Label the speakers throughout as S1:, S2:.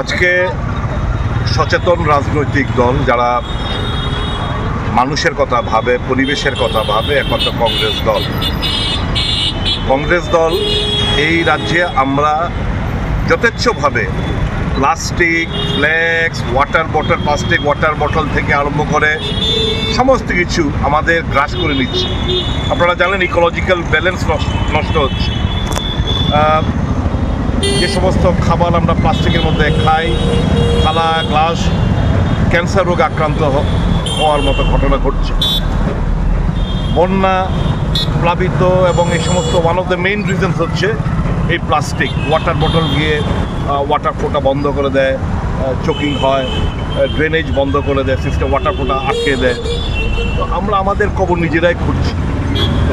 S1: আজকে সচেতন রাজনৈতিক দল যারা মানুষের কথা ভাবে, পরিবেশের কথা ভাবে, একমাত্র কংগ্রেস দল। কংগ্রেস দল এই রাজ্যে আমরা যথেচ্ছভাবে plastic, flex, water bottle, plastic water bottle থেকে আরম্ভ করে সমস্ত কিছু আমাদের গ্রাস করে নিচ্ছে। আপনারা জানেন ইকোলজিক্যাল ব্যালেন্স নষ্ট হচ্ছে। যে সমস্ত খাবার আমরা প্লাস্টিকের মধ্যে খাই, থালা, গ্লাস, ক্যান্সার রোগ আক্রান্ত হওয়ার মতো ঘটনা ঘটছে। বন্যা, প্লাবিত এবং এই সমস্ত one of the main reasons হচ্ছে এই প্লাস্টিক ওয়াটার বটল গিয়ে ওয়াটার ফ্লোটা বন্ধ করে দেয় চোকিং হয় ড্রেনেজ বন্ধ করে দেয় সিস্টেম ওয়াটার ফ্লোটা আটকে দেয়। তো আমরা আমাদের কবর নিজেরাই খুঁজছি।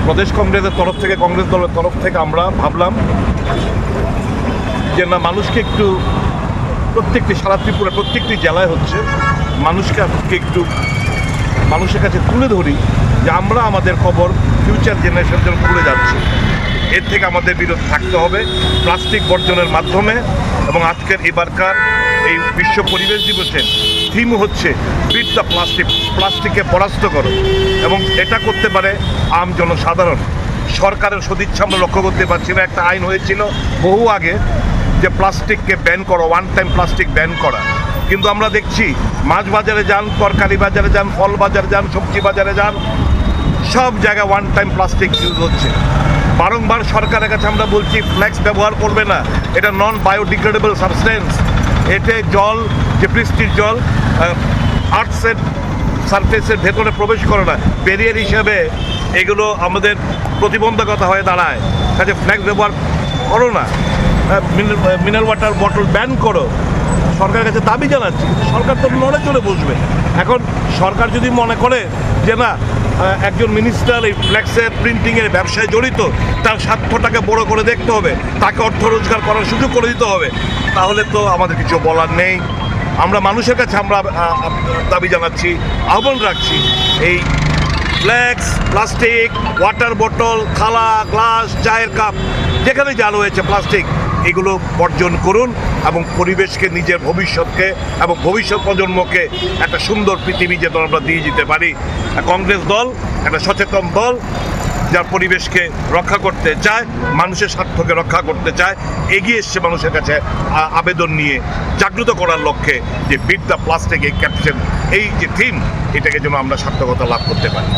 S1: প্রদেশ কংগ্রেসের তরফ থেকে, কংগ্রেস দলের তরফ থেকে আমরা ভাবলাম যে না, মানুষকে একটু প্রত্যেকটি সারা ত্রিপুরা প্রত্যেকটি জেলায় হচ্ছে মানুষকে একটু মানুষের কাছে তুলে ধরি যে আমরা আমাদের খবর ফিউচার জেনারেশন জন্য ভুলে যাচ্ছি। এর থেকে আমাদের বিরত থাকতে হবে প্লাস্টিক বর্জনের মাধ্যমে এবং আজকের এবারকার এই বিশ্ব পরিবেশ দিবসের থিম হচ্ছে বিট দ্য প্লাস্টিক প্লাস্টিককে পরাস্ত করো এবং এটা করতে পারে আম জনসাধারণ। সরকারের সদিচ্ছা আমরা লক্ষ্য করতে পারছি না, একটা আইন হয়েছিল বহু আগে যে প্লাস্টিককে ব্যান করো ওয়ান টাইম প্লাস্টিক ব্যান করা। কিন্তু আমরা দেখছি, মাছ বাজারে যান, তরকারি বাজারে যান, ফল বাজারে যান, সবজি বাজারে যান, সব জায়গায় ওয়ান টাইম প্লাস্টিক ইউজ হচ্ছে। বারংবার সরকারের কাছে আমরা বলছি ফ্ল্যাক্স ব্যবহার করবে না। এটা নন বায়োডিগ্রেডেবল সাবস্টেন্স এতে জল, যে বৃষ্টির জল আর্থসের সারফেসের ভেতরে প্রবেশ করে না। ব্যারিয়ার হিসাবে এগুলো আমাদের প্রতিবন্ধকতা হয়ে দাঁড়ায়। কাজে ফ্ল্যাক্স ব্যবহার করো না। মিনারেল ওয়াটার বটল ব্যান করো। সরকারের কাছে দাবি জানাচ্ছি সরকার তো নড়ে চড়ে বসবে। এখন সরকার যদি মনে করে যে না একজন মিনিস্টার এই ফ্ল্যাক্সের প্রিন্টিংয়ের ব্যবসায় জড়িত, তার স্বার্থটাকে বড় করে দেখতে হবে, তাকে অর্থ রোজগার করার সুযোগ করে দিতে হবে, তাহলে তো আমাদের কিছু বলার নেই। আমরা মানুষের কাছে আমরা দাবি জানাচ্ছি, আহ্বান রাখছি, এই ফ্ল্যাক্স প্লাস্টিক ওয়াটার বোতল থালা গ্লাস চায়ের কাপ যেখানে যা রয়েছে প্লাস্টিক এগুলো বর্জন করুন এবং পরিবেশকে, নিজের ভবিষ্যৎকে এবং ভবিষ্যৎ প্রজন্মকে একটা সুন্দর পৃথিবী যেন আমরা দিয়ে যেতে পারি। কংগ্রেস দল একটা সচেতন দল, যার পরিবেশকে রক্ষা করতে চায়, মানুষের স্বার্থকে রক্ষা করতে চায়, এগিয়ে এসছে মানুষের কাছে আবেদন নিয়ে জাগ্রত করার লক্ষ্যে যে বিট দ্য প্লাস্টিক এই ক্যাপশন এই যে থিম, এটাকে যেন আমরা সার্থকতা লাভ করতে পারি।